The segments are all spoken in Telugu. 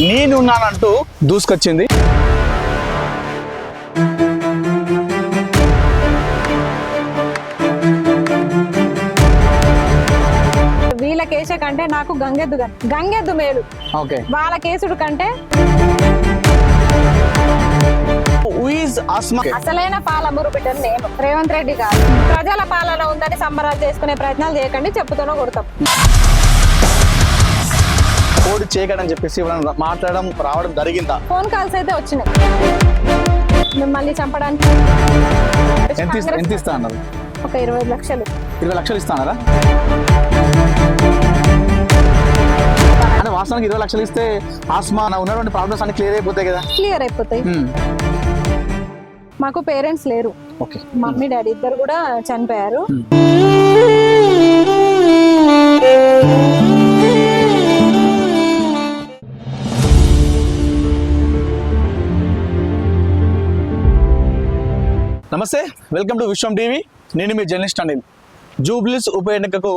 నేనున్నానంటూ దూసుకొచ్చింది. వీళ్ళ కేసే కంటే నాకు గంగెద్దు గంగెద్దు మేలు. ఓకే. వాళ్ళ కేసుడు కంటే అసలైన పాలమూరు బిడ్డను నేను. రేవంత్ రెడ్డి కాదు. ప్రజల పాలన ఉందని సంబరాలు చేసుకునే ప్రయత్నాలు చేయకండి చెప్పుతూనో కొడతాం. కోడి చేయకడని చెప్పేసి ఎవరైనా మాట్లాడడం రావడం జరిగిందా? ఫోన్ కాల్స్ అయితే వచ్చినాయి. మిమ్మల్ని చంపడానికి. ఎంత ఎంత ఇస్తా అన్నారు? ఒక ఇరవై లక్షలు. ఇరవై లక్షలు ఇస్తానారా? అంటే వాస్తవానికి ఇరవై లక్షలు ఇస్తే ఆస్మా ఉన్నటువంటి ప్రాబ్లమ్స్ అన్ని క్లియర్ అయిపోతాయి కదా? క్లియర్ అయిపోతాయి. మాకు పేరెంట్స్ లేరు. ఓకే. మమ్మీ డాడీ ఇద్దరు కూడా చనిపోయారు. నమస్తే వెల్కమ్ టు విశ్వం టీవీ. నేను మీ జర్నలిస్ట్ అండి జూబ్లీస్ ఉప ఎన్నికకు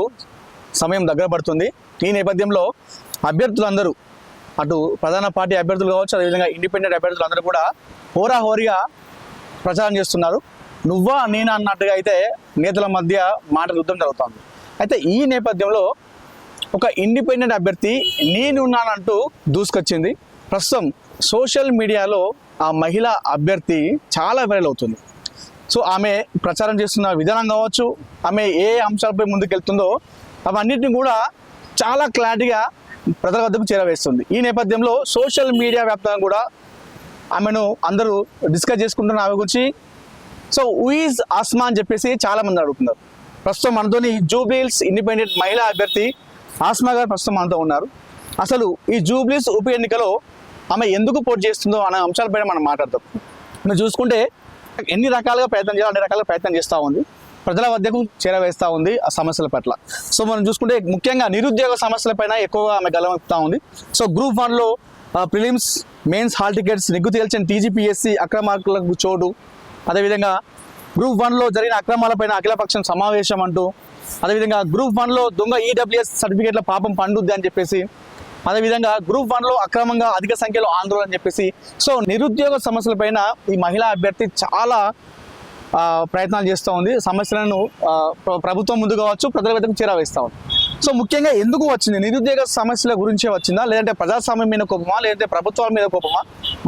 సమయం దగ్గర పడుతుంది. ఈ నేపథ్యంలో అభ్యర్థులందరూ అటు ప్రధాన పార్టీ అభ్యర్థులు కావచ్చు అదేవిధంగా ఇండిపెండెంట్ అభ్యర్థులు అందరూ కూడా హోరాహోరీగా ప్రచారం చేస్తున్నారు. నువ్వా నేనా అన్నట్టుగా అయితే నేతల మధ్య మాట యుద్ధం జరుగుతుంది. అయితే ఈ నేపథ్యంలో ఒక ఇండిపెండెంట్ అభ్యర్థి నేనున్నానంటూ దూసుకొచ్చింది. ప్రస్తుతం సోషల్ మీడియాలో ఆ మహిళా అభ్యర్థి చాలా వైరల్ అవుతుంది. సో ఆమె ప్రచారం చేస్తున్న విధానం కావచ్చు ఆమె ఏ అంశాలపై ముందుకెళ్తుందో అవన్నిటిని కూడా చాలా క్లారిటీగా ప్రజల వద్దకు చేరవేస్తుంది. ఈ నేపథ్యంలో సోషల్ మీడియా వ్యాప్తంగా కూడా ఆమెను అందరూ డిస్కస్ చేసుకుంటున్న ఆమె గురించి. సో ఉయిజ్ ఆస్మా అని చెప్పేసి చాలామంది అడుగుతున్నారు. ప్రస్తుతం మనతోని జూబ్లీస్ ఇండిపెండెంట్ మహిళా అభ్యర్థి ఆస్మా గారు ప్రస్తుతం మనతో ఉన్నారు. అసలు ఈ జూబ్లీస్ ఉప ఎన్నికలో ఆమె ఎందుకు పోటీ చేస్తుందో అనే అంశాలపైన మనం మాట్లాడతాం మీరు చూసుకుంటే ఎన్ని రకాలుగా ప్రయత్నం చేయాలి అన్ని రకాలుగా ప్రయత్నం చేస్తూ ఉంది. ప్రజల వద్దకు చేరవేస్తూ ఉంది ఆ సమస్యల పట్ల. సో మనం చూసుకుంటే ముఖ్యంగా నిరుద్యోగ సమస్యలపైన ఎక్కువగా ఆమె గలమెత్తుతా ఉంది. సో గ్రూప్ వన్లో ప్రిలిమ్స్ మెయిన్స్ హాల్ టికెట్స్ నిగ్గు తేల్చిన టీజీపీఎస్సీ అక్రమార్కులకు చోటు. అదేవిధంగా గ్రూప్ వన్లో జరిగిన అక్రమాలపైన అఖిలపక్షం సమావేశం అంటూ అదేవిధంగా గ్రూప్ వన్లో దొంగ ఈడబ్ల్యూఎస్ సర్టిఫికేట్ల పాపం పండుద్ది అని చెప్పేసి అదేవిధంగా గ్రూప్ వన్లో అక్రమంగా అధిక సంఖ్యలో ఆందోళన అని చెప్పేసి సో నిరుద్యోగ సమస్యలపైన ఈ మహిళా అభ్యర్థి చాలా ప్రయత్నాలు చేస్తూ ఉంది. సమస్యలను ప్రభుత్వం ముందు కావచ్చు ప్రజల వద్దకు చేరవేస్తూ ఉంది. సో ముఖ్యంగా ఎందుకు వచ్చింది? నిరుద్యోగ సమస్యల గురించే వచ్చిందా? లేదంటే ప్రజాస్వామ్యం మీద కోపమా? లేదంటే ప్రభుత్వాల మీద కోపమా?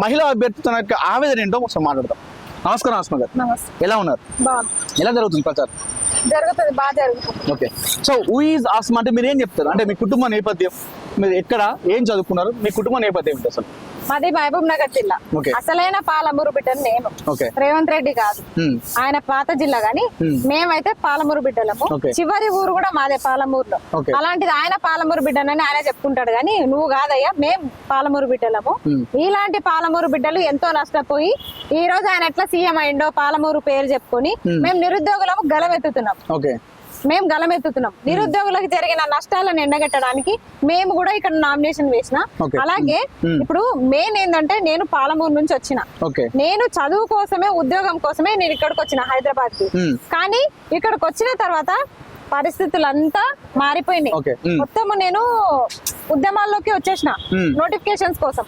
మహిళా అభ్యర్థి తన యొక్క ఆవేదన ఏంటో ఒకసారి మాట్లాడదాం. నమస్కారం ఆస్మా గారు. ఎలా ఉన్నారు? ఎలా జరుగుతుంది ప్రచారం? జరుగుతుంది బాగా జరుగుతుంది. Okay. So who is Asma అంటే మీరు ఏం చెప్తారు? అంటే మీ కుటుంబ నేపథ్యం. మీరు ఎక్కడ ఏం చదువుకున్నారు మీ కుటుంబ నేపథ్యం ఏంటి అసలు మాది మహబూబ్ నగర్ జిల్లా. అసలైన పాలమూరు బిడ్డను నేను ఓకే రేవంత్ రెడ్డి కాదు Hmm. ఆయన పాత జిల్లా గాని. మేమైతే పాలమూరు బిడ్డలము Okay. చివరి ఊరు కూడా మాదే పాలమూరులో Okay. అలాంటిది ఆయన పాలమూరు బిడ్డనని ఆయన చెప్పుకుంటాడు కానీ నువ్వు కాదయ్యా మేం పాలమూరు బిడ్డలము. ఇలాంటి పాలమూరు బిడ్డలు ఎంతో నష్టపోయి ఈ రోజు ఆయన ఎట్లా సీఎం అయిండో పాలమూరు పేరు చెప్పుకొని. మేము నిరుద్యోగులము గలమెత్తుతున్నాం ఓకే మేము గలమెత్తుతున్నాం. నిరుద్యోగులకు జరిగిన నష్టాలను ఎండగట్టడానికి మేము కూడా ఇక్కడ నామినేషన్ వేసిన. అలాగే Hmm. ఇప్పుడు మెయిన్ ఏంటంటే నేను పాలమూరు నుంచి వచ్చిన. నేను చదువు కోసమే ఉద్యోగం కోసమే నేను ఇక్కడికి వచ్చిన హైదరాబాద్కి Hmm. కానీ ఇక్కడికి వచ్చిన తర్వాత పరిస్థితులంతా మారిపోయినాయి. Hmm. మొత్తము నేను ఉద్యమాల్లోకి వచ్చేసిన. నోటిఫికేషన్స్ కోసం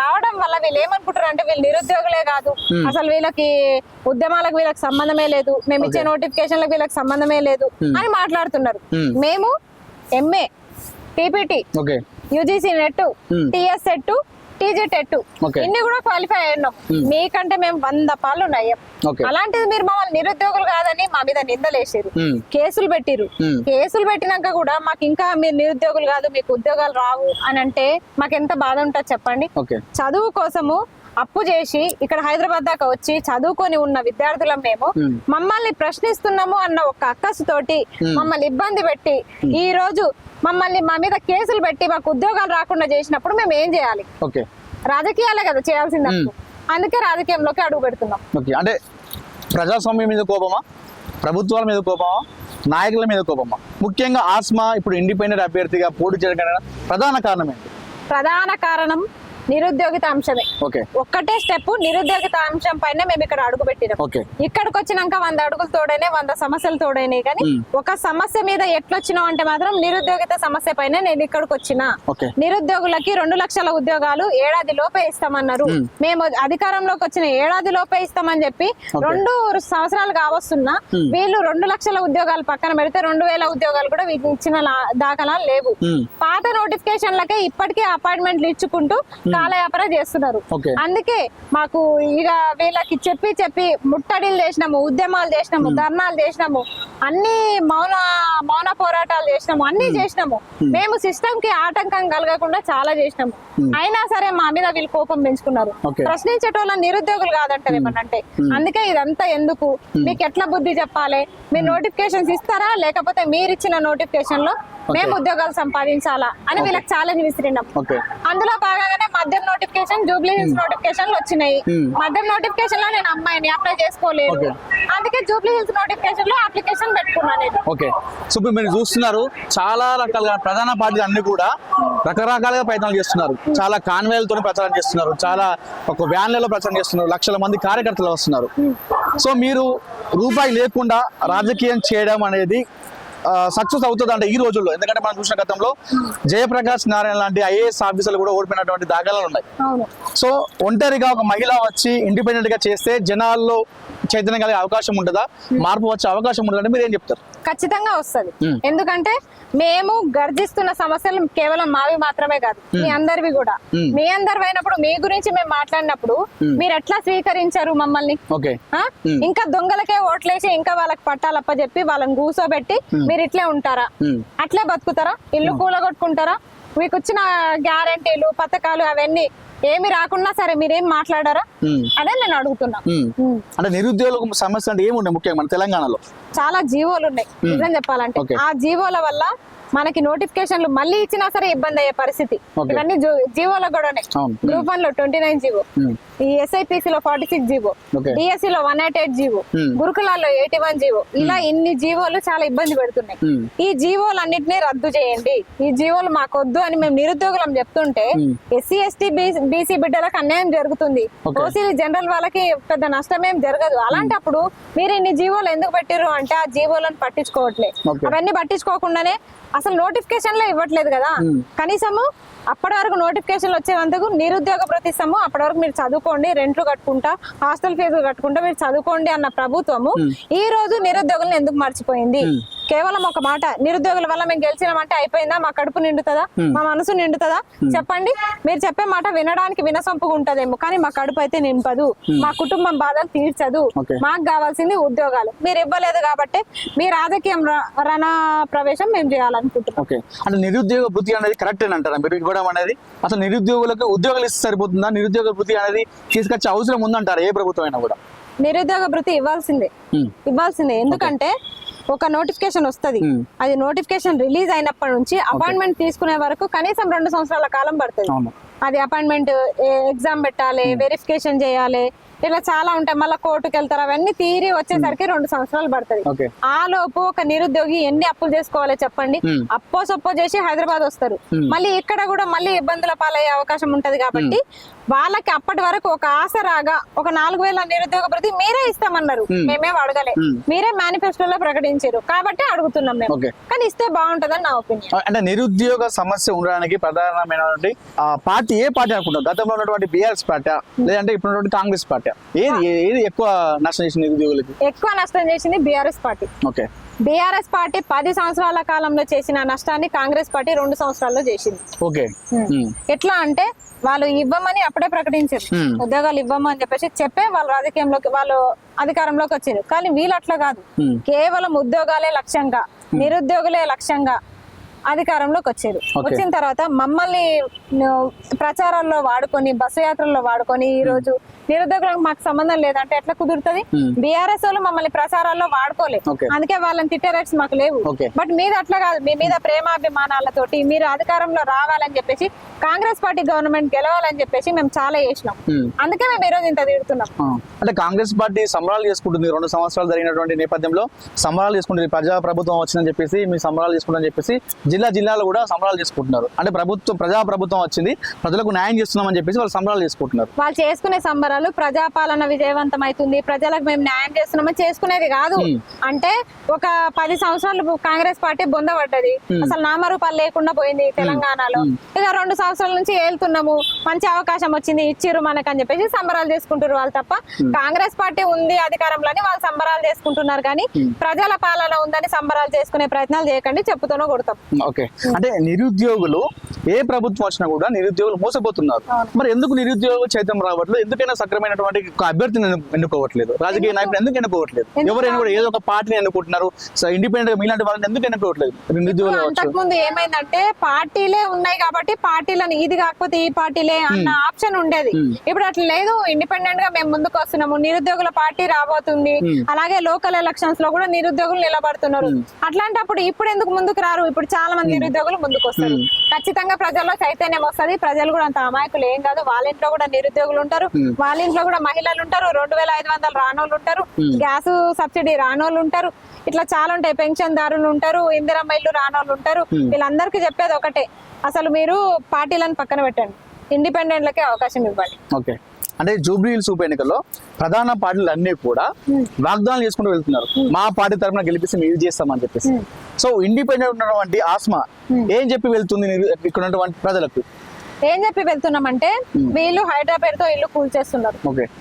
రావడం వల్ల వీళ్ళు ఏమనుకుంటారు అంటే వీళ్ళు నిరుద్యోగులే కాదు. అసలు వీళ్ళకి ఉద్యమాలకు వీళ్ళకి సంబంధమే లేదు మేము ఇచ్చే. నోటిఫికేషన్లకు వీళ్ళకి సంబంధమే లేదు. అని మాట్లాడుతున్నారు. మేము MA TPT UGC NET. TS SET TG TET. ఇన్ని కూడా క్వాలిఫై అయ్యాం Hmm. మీకంటే మేము వంద పాలు నయ్యం ఓకే అలాంటిది మీరు మమ్మల్ని నిరుద్యోగులు కాదని మా మీద నిందలేసారు Hmm. కేసులు పెట్టిరు Hmm. కేసులు పెట్టినాక కూడా మాకు ఇంకా మీరు నిరుద్యోగులు కాదు మీకు ఉద్యోగాలు రావు అని అంటే మాకు ఎంత బాధ ఉంటుంది చెప్పండి చదువు కోసము అప్పు చేసి ఇక్కడ హైదరాబాద్ దాకా వచ్చి చదువుకొని ఉన్న విద్యార్థులం మేము Hmm. మమ్మల్ని ప్రశ్నిస్తున్నాము అన్న ఒక అక్కసుతోటి Hmm. మమ్మల్ని ఇబ్బంది పెట్టి ఈ రోజు మమ్మల్ని మా మీద కేసులు పెట్టి మాకు ఉద్యోగాలు రాకుండా చేసినప్పుడు మేము ఏం చేయాలి? ఓకే. రాజకీయాలే కదా చేయాల్సింది. అందుకే రాజకీయంలోకి అడుగు పెడుతున్నాం. ఓకే. అంటే ప్రజాస్వామ్యం మీద కోపమా? ప్రభుత్వాల మీద కోపమా? నాయకుల మీద కోపమా? ముఖ్యంగా ఆస్మా ఇప్పుడు ఇండిపెండెంట్ అభ్యర్థిగా పోటీ చేయడం ప్రధాన కారణం ఏంటి? ప్రధాన కారణం నిరుద్యోగిత అంశమే. ఓకే. ఒక్కటే స్టెప్ నిరుద్యోగిత అంశం పైన మేము ఇక్కడ అడుగు పెట్టినాం. ఓకే. ఇక్కడికి వచ్చినాక వంద అడుగులు తోడైనా వంద సమస్యలు తోడైనాయి కానీ. ఒక సమస్య మీద ఎట్లొచ్చినావు అంటే మాత్రం నిరుద్యోగిత సమస్య పైన నేను ఇక్కడికి వచ్చిన. నిరుద్యోగులకి రెండు లక్షల ఉద్యోగాలు ఏడాది లోపే ఇస్తామన్నారు. మ్మ్. అధికారంలోకి వచ్చిన ఏడాది లోపే ఇస్తామని చెప్పి. రెండు సంవత్సరాలు కావస్తున్నా. వీళ్ళు రెండు లక్షల ఉద్యోగాలు పక్కన పెడితే రెండు వేల ఉద్యోగాలు కూడా ఇచ్చిన లా- దాఖలాలు లేవు. పాత నోటిఫికేషన్లకే ఇప్పటికీ అపాయింట్మెంట్లు ఇచ్చుకుంటూ కాలయాపన చేస్తున్నారు. అందుకే మాకు ఇక వీళ్ళకి చెప్పి చెప్పి ముట్టడిలు చేసినాము ఉద్యమాలు చేసినాము ధర్నాలు చేసినాము అన్ని మౌన మౌన పోరాటాలు చేసినాము అన్ని చేసినాము. మేము సిస్టమ్కి ఆటంకం కలగకుండా చాలా చేసినాము. అయినా సరే మా మీద వీళ్ళు కోపం పెంచుకున్నారు. ప్రశ్నించేటోళ్ళ నిరుద్యోగులు కాదంటారు ఏమనంటే అందుకే ఇదంతా ఎందుకు? మీకు ఎట్లా బుద్ధి చెప్పాలి? మీరు నోటిఫికేషన్స్ ఇస్తారా? లేకపోతే మీరు ఇచ్చిన నోటిఫికేషన్లో మేము ఉద్యోగాలు సంపాదించాలా? అని వీళ్ళకి ఛాలెంజ్ విసిరినాం. అందులో భాగంగానే మద్యం నోటిఫికేషన్ జూబ్లీ హిల్స్ నోటిఫికేషన్లు వచ్చినాయి. Hmm. మద్యం నోటిఫికేషన్లో నేను అమ్మాయిని అప్లై చేసుకోలేదు. అందుకే జూబ్లీ హిల్స్ నోటిఫికేషన్లో అప్లికేషన్ పెట్టుకున్నాను నేను. ఓకే సో ఇప్పుడు మీరు చూస్తున్నారు చాలా రకాలుగా ప్రధాన పార్టీలు అన్ని కూడా రకరకాలుగా ప్రయత్నాలు చేస్తున్నారు. చాలా కాన్వేలతో ప్రచారం చేస్తున్నారు. చాలా ఒక వ్యాన్లలో ప్రచారం చేస్తున్నారు. లక్షల మంది కార్యకర్తలు వస్తున్నారు. సో మీరు రూపాయి లేకుండా రాజకీయం చేయడం అనేది సక్సెస్ అవుతుంది అంటే ఈ రోజుల్లో. ఎందుకంటే మనం చూసిన గతంలో జయప్రకాష్ నారాయణ లాంటి ఐఏఎస్ ఆఫీసర్లు కూడా ఓడిపోయినటువంటి దాఖలాలు ఉన్నాయి. సో ఒంటరిగా ఒక మహిళ వచ్చి ఇండిపెండెంట్గా చేస్తే జనాల్లో చైతన్యం కలిగే అవకాశం ఉంటుందా మార్పు వచ్చే అవకాశం ఉంటుందంటే మీరు ఏం చెప్తారు? ఖచ్చితంగా వస్తది. ఎందుకంటే మేము గర్జిస్తున్న సమస్యలు కేవలం మావి మాత్రమే కాదు మీ అందరివి కూడా. మీ అందరివి అయినప్పుడు మీ గురించి మేము మాట్లాడినప్పుడు మీరు ఎట్లా స్వీకరించారు మమ్మల్ని. ఇంకా దొంగలకే ఓట్లేసి ఇంకా వాళ్ళకి పట్టాలప్ప చెప్పి వాళ్ళని కూసోబెట్టి మీరు ఇట్లే ఉంటారా. అట్లే బతుకుతారా? ఇల్లు కూలగొట్టుకుంటారా? మీకు వచ్చిన గ్యారంటీలు పథకాలు అవన్నీ ఏమి రాకున్నా సరే మీరేం మాట్లాడారా. అదే నేను అడుగుతున్నా. అంటే నిరుద్యోగులకు సమస్య అంటే ఏముండే ముఖ్యంగా మన తెలంగాణలో? చాలా జీవోలు ఉన్నాయి నిజం చెప్పాలంటే. ఆ జీవోల వల్ల మనకి నోటిఫికేషన్లు మళ్ళీ ఇచ్చినా సరే ఇబ్బంది అయ్యే పరిస్థితి. ఇవన్నీ జీవోల కూడానే అవును గ్రూప్ వన్లో ట్వంటీ నైన్ జీవో Hmm. ఈ ఎస్ఐపిసి లో ఫార్టీ సిక్స్ జీవో. డిఎస్సి లో one eight eight GO Hmm. గురుకులాల్లో ఎయిటీ వన్ జీవో ఇలా ఇన్ని జీవోలు చాలా ఇబ్బంది పెడుతున్నాయి Hmm. ఈ జీవోలన్నింటినీ రద్దు చేయండి ఈ జీవోలు మాకొద్దు అని మేము నిరుద్యోగులం చెప్తుంటే Hmm. ఎస్సీ ఎస్టీ బీసీ బిడ్డలకు అన్యాయం జరుగుతుంది. ఓసీ జనరల్ వాళ్ళకి పెద్ద నష్టం ఏం జరగదు అలాంటప్పుడు మీరు ఇన్ని జీవోలు ఎందుకు పెట్టిర్రు అంటే ఆ జీవోలను పట్టించుకోవట్లే. అవన్నీ పట్టించుకోకుండానే అసలు నోటిఫికేషన్లే ఇవ్వట్లేదు కదా. కనీసము అప్పటి వరకు నోటిఫికేషన్లు వచ్చేందుకు నిరుద్యోగ ప్రతిష్టము అప్పటి వరకు మీరు చదువుకోండి రెంట్లు కట్టుకుంటా హాస్టల్ ఫీజులు కట్టుకుంటా మీరు చదువుకోండి అన్న ప్రభుత్వము ఈ రోజు నిరుద్యోగులను ఎందుకు మర్చిపోయింది? కేవలం ఒక మాట నిరుద్యోగుల వల్ల మేము గెలిచినామంటే అయిపోయిందా? మా కడుపు నిండుతుందా? మా మనసు నిండుతుందా? చెప్పండి. మీరు చెప్పే మాట వినడానికి వినసొంపుగా ఉంటదేమో కానీ మా కడుపు అయితే నింపదు. మా కుటుంబం బాధలు తీర్చదు. మాకు కావాల్సింది ఉద్యోగాలు. మీరు ఇవ్వలేదు కాబట్టి మీ రాజకీయం రణ ప్రవేశం మేము చేయాలనుకుంటున్నాం. అంటే నిరుద్యోగ వృత్తి అనేది కరెక్ట్ అంటారా మీరు ఇవ్వడం అనేది అసలు నిరుద్యోగులకు ఉద్యోగాలు ఇస్తే సరిపోతుందా? నిరుద్యోగ వృత్తి అనేది తీసుకొచ్చే అవసరం ఉందంటారా ఏ ప్రభుత్వం అయినా కూడా? నిరుద్యోగ భృతి ఇవ్వాల్సిందే. ఇవ్వాల్సిందే. ఎందుకంటే ఒక నోటిఫికేషన్ వస్తది. అది నోటిఫికేషన్ రిలీజ్ అయినప్పటి నుంచి అపాయింట్మెంట్ తీసుకునే వరకు కనీసం రెండు సంవత్సరాల కాలం పడుతుంది. అది అపాయింట్మెంట్ ఎగ్జామ్ పెట్టాలి వెరిఫికేషన్ చేయాలి ఇట్లా చాలా ఉంటాయి. మళ్ళీ కోర్టుకు వెళ్తారు అవన్నీ తీరి వచ్చేసరికి రెండు సంవత్సరాలు పడుతుంది. ఓకే ఆ లోపు ఒక నిరుద్యోగి ఎన్ని అప్పులు చేసుకోవాలి చెప్పండి. Hmm. అప్పో సొప్పో చేసి హైదరాబాద్ వస్తారు. Hmm. మళ్ళీ ఇక్కడ కూడా మళ్ళీ ఇబ్బందుల పాలయ్యే అవకాశం ఉంటది కాబట్టి వాళ్ళకి అప్పటి వరకు ఒక ఆశ రాగా ఒక నాలుగు వేల నిరుద్యోగ ప్రతి మీరే ఇస్తామన్నారు. Hmm. మేమేం అడగలే. Hmm. మీరే మేనిఫెస్టోలో ప్రకటించారు. కాబట్టి అడుగుతున్నాం మేము. కానీ ఇస్తే బాగుంటదని నా ఒపీనియన్. అంటే నిరుద్యోగ సమస్య ఉండడానికి ప్రధానమైనటువంటి ఆ పార్టీ ఏ పార్టీ అనుకుంటారు? గతంలో ఉన్నటువంటి బీఆర్ఎస్ పార్టీ లేదంటే ఇప్పుడు కాంగ్రెస్ పార్టీ. ఏది ఏది ఎక్కువ నష్టం చేసింది నిరుద్యోగులకి ఎక్కువ నష్టం చేసింది BRS party. Okay. BRS party పది సంవత్సరాల కాలంలో చేసిన నష్టాన్ని కాంగ్రెస్ పార్టీ రెండు సంవత్సరాల్లో చేసింది. ఓకే. ఎట్లా అంటే వాళ్ళు ఇవ్వమని అప్పుడే ప్రకటించారు. ఉద్యోగాలు ఇవ్వమని చెప్పేసి చెప్పే వాళ్ళు రాజకీయంలోకి వాళ్ళు అధికారంలోకి వచ్చారు కానీ వీళ్ళు అట్లా కాదు. కేవలం ఉద్యోగాలే లక్ష్యంగా నిరుద్యోగులే లక్ష్యంగా అధికారంలోకి వచ్చారు. వచ్చిన తర్వాత మమ్మల్ని ప్రచారాల్లో వాడుకొని బస్సు యాత్రల్లో వాడుకొని ఈ రోజు నిరుద్యోగులకు మాకు సంబంధం లేదంటే ఎట్లా కుదురుతుంది? Hmm. బీఆర్ఎస్ వాళ్ళు మమ్మల్ని ప్రచారాల్లో వాడుకోలేదు. అందుకే వాళ్ళని తిట్టే రైట్స్ మాకు లేవు. బట్ మీద అట్లా కాదు. మీ మీద ప్రేమాభిమానాలతోటి మీరు అధికారంలో రావాలని చెప్పేసి కాంగ్రెస్ పార్టీ గవర్నమెంట్ గెలవాలని చెప్పేసి మేము చాలా చేసినాం. ఉమ్. అందుకే మేము ఈరోజు ఇంత తిడుతున్నాం. అంటే కాంగ్రెస్ పార్టీ సంబరాలు చేసుకుంటుంది. రెండు సంవత్సరాలు జరిగినటువంటి నేపథ్యంలో సంబరాలు చేసుకుంటుంది. ప్రజా ప్రభుత్వం వచ్చిందని చెప్పేసి మీ సంబరాలు చేసుకుంటుందని చెప్పేసి జిల్లా జిల్లాలో కూడా సంబరాలు చేసుకుంటున్నారు. అంటే ప్రభుత్వం ప్రజా ప్రభుత్వం వచ్చింది. ప్రజలకు న్యాయం చేస్తున్నామని చెప్పేసి వాళ్ళు సంబరాలు చేసుకుంటున్నారు. వాళ్ళు చేసుకునే సంబరాలు ప్రజాపాలన విజయవంతం అవుతుంది ప్రజలకు మేము న్యాయం చేస్తున్నామని చేసుకునేది కాదు. అంటే ఒక పది సంవత్సరాలు కాంగ్రెస్ పార్టీ బొందబడ్డది. అసలు నామరూపాలు లేకుండా పోయింది తెలంగాణలో. ఇక రెండు సంవత్సరాల నుంచి ఏళ్తున్నాము. మంచి అవకాశం వచ్చింది. ఇచ్చిర్రు మనకు అని చెప్పేసి సంబరాలు చేసుకుంటారు వాళ్ళు తప్ప కాంగ్రెస్ పార్టీ ఉంది అధికారంలోని వాళ్ళు సంబరాలు చేసుకుంటున్నారు కానీ ప్రజల పాలన ఉందని సంబరాలు చేసుకునే ప్రయత్నాలు చేయకండి. చెప్పుతూనే కొడతాం. ఓకే. అంటే నిరుద్యోగులు ఏ ప్రభుత్వం వచ్చినా కూడా నిరుద్యోగులు మోసపోతున్నారు. మరి ఎందుకు నిరుద్యోగులు చైతన్యం రావట్లేదు? ఎందుకైనా సక్రమైనటువంటి అభ్యర్థిని ఎన్ను- ఎన్నుకోవట్లేదు. రాజకీయ నాయకులు ఎందుకు ఎన్నుకోవట్లేదు? ఎవరైనా కూడా ఏదో ఒక పార్టీని ఎన్నుకుంటున్నారు. ఇండిపెండెంట్ మీలాంటి వాళ్ళని ఎందుకు ఎన్నుకోవట్లేదు? ముందు ఏమైందంటే పార్టీలే ఉన్నాయి కాబట్టి పార్టీలను ఇది కాకపోతే ఈ పార్టీలే అన్న ఆప్షన్ ఉండేది. ఇప్పుడు అట్లా లేదు. ఇండిపెండెంట్గా మేము ముందుకు వస్తున్నాము. నిరుద్యోగుల పార్టీ రాబోతుంది. అలాగే లోకల్ ఎలక్షన్స్లో కూడా నిరుద్యోగులు నిలబడుతున్నారు. అట్లాంటప్పుడు ఇప్పుడు ఎందుకు ముందుకు రారు? ఇప్పుడు చాలా మంది నిరుద్యోగులు ముందుకు వస్తారు. ఖచ్చితంగా ప్రజల్లో చైతన్యం వస్తది. ప్రజలు కూడా అంత అమాయకులు ఏం కాదు. వాళ్ళ ఇంట్లో కూడా నిరుద్యోగులు ఉంటారు. వాళ్ళ ఇంట్లో కూడా మహిళలు ఉంటారు రెండు వేల ఐదు వందలు రానోళ్ళు ఉంటారు గ్యాస్ సబ్సిడీ రానోళ్ళు ఉంటారు ఇట్లా చాలా ఉంటాయి పెన్షన్ దారులు ఉంటారు ఇందిరమ్మ ఇల్లు రానోళ్ళు ఉంటారు వీళ్ళందరికీ చెప్పేది ఒకటే అసలు మీరు పార్టీలను పక్కన పెట్టండి ఇండిపెండెంట్లకే అవకాశం ఇవ్వండి. ఓకే. అంటే జూబ్లీ హిల్స్ ఉప ఎన్నికల్లో ప్రధాన పార్టీలు అన్ని కూడా వాగ్దానాలు చేసుకుంటూ వెళ్తున్నారు. మా పార్టీ తరఫున గెలిపిస్తే మేము చేస్తామని చెప్పేసి. సో ఇండిపెండెంట్ ఉన్నటువంటి ఆస్మా ఏం చెప్పి వెళ్తుంది ఇక్కడ ఉన్నటువంటి ప్రజలకు? ఏం చెప్పి వెళ్తున్నామంటే వీళ్ళు హైదరాబాద్తో ఇల్లు కూల్చేస్తున్నారు.